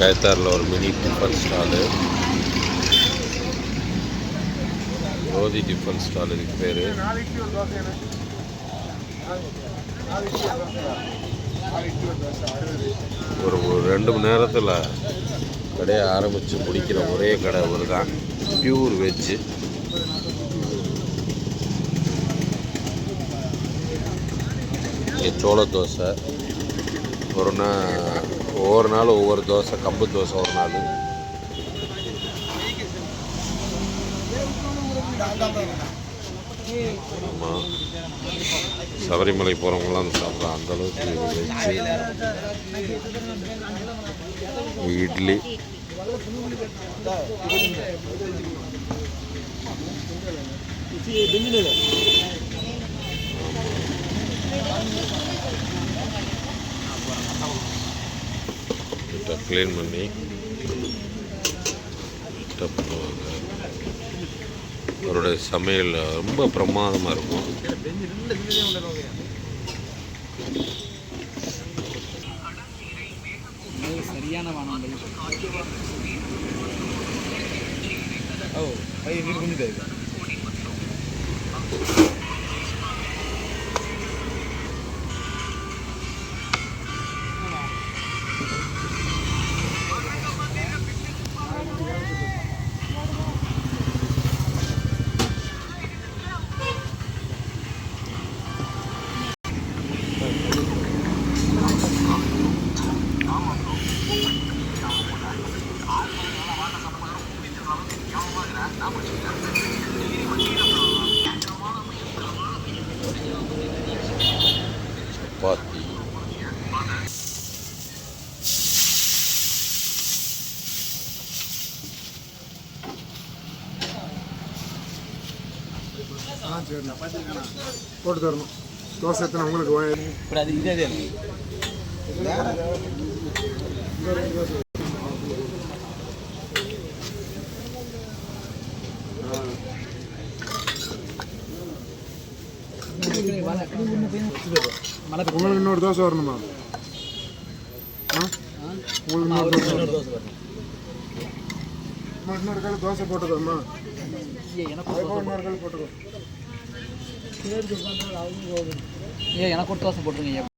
கைத்தாரில் ஒரு mini tiffin stall. Jyothi tiffin stall இதுக்கு பேர். ஒரு ஒரு ரெண்டு மணி நேரத்தில் கடையை ஆரம்பித்து முடிக்கிற ஒரே கடை ஒரு தான் பியூர் வெஜ்ஜு சோள தோசை. ஒரு நாள் ஒவ்வொரு நாள் ஒவ்வொரு தோசை கம்பு தோசை ஒரு நாள். ஆமாம் சபரிமலை போகிறவங்களாம் சாப்பிட்றோம் அந்தளவுக்கு வச்சு இட்லி. இப்போ க்ளீன் பண்ணி நீட்டாக பண்ணுவாங்க. அவருடைய சமையல் ரொம்ப பிரமாதமாக இருக்கும். சரியான வானங்கள் ஓ அது வீடு கொஞ்சம் சப்பாத்தி ஆ சரிண்ணா போட்டு தரணும். தோசை எத்தனை? உங்களுக்கு அது இதே உங்களுக்கு இன்னொரு தோசை வரணுமா? உங்களுக்கு இன்னொரு தோசை வரணும். தோசை இன்னொரு தோசை போட்டுக்கோமா எனக்கு இன்னொரு கால் போட்டுக்கோ. ஏன் எனக்கு ஒரு தோசை போட்டுருங்க